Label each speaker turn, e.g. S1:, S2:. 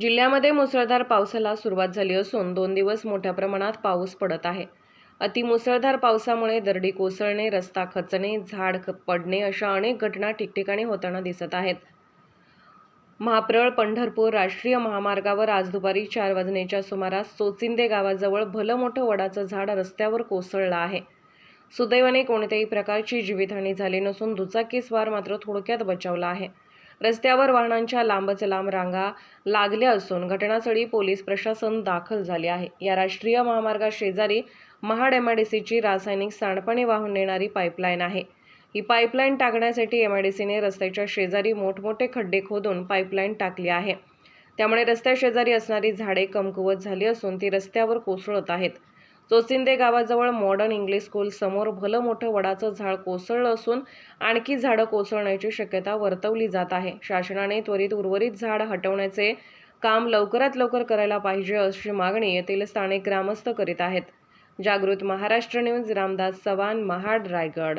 S1: जिल्ह्यामध्ये मुसळधार पावसाला सुरुवात झाली असून दोन दिवस मोठ्या प्रमाणात पाऊस पडत आहे. अतिमुसळधार पावसामुळे दरडी कोसळणे रस्ता खचणे झाड ख- पडणे अशा अनेक घटना ठिकठिकाणी होताना दिसत आहेत. महाप्रळ पंढरपूर राष्ट्रीय महामार्गावर आज दुपारी चार वाजण्याच्या सुमारास चोचिंदे गावाजवळ भलं मोठं वडाचं झाड रस्त्यावर कोसळलं आहे. सुदैवाने कोणत्याही प्रकारची जीवितहानी झाली नसून दुचाकीस्वार मात्र थोडक्यात बचावला आहे. रस्त्यावर वाहनांच्या लांबच लांब रांगा लागल्या असून घटनास्थळी पोलीस प्रशासन दाखल झाले आहे. या राष्ट्रीय महामार्गाशेजारी महाड एमआयडीसीची रासायनिक सांडपाणी वाहून नेणारी पाईपलाईन आहे. ही पाईपलाईन टाकण्यासाठी एमआयडीसीने रस्त्याच्या शेजारी मोठमोठे खड्डे खोदून पाईपलाईन टाकली आहे. त्यामुळे रस्त्याशेजारी असणारी झाडे कमकुवत झाली असून ती रस्त्यावर कोसळत आहेत. चोचिंदे गावाजवळ मॉडर्न इंग्लिश स्कूल समोर भलं मोठं वडाचं झाड कोसळलं असून आणखी झाडं कोसळण्याची शक्यता वर्तवली जात आहे. शासनाने त्वरित उर्वरित झाड हटवण्याचे काम लवकरात लवकर करायला पाहिजे अशी मागणी येथील स्थानिक ग्रामस्थ करीत आहेत. जागृत महाराष्ट्र न्यूज रामदास चव्हाण महाड रायगड.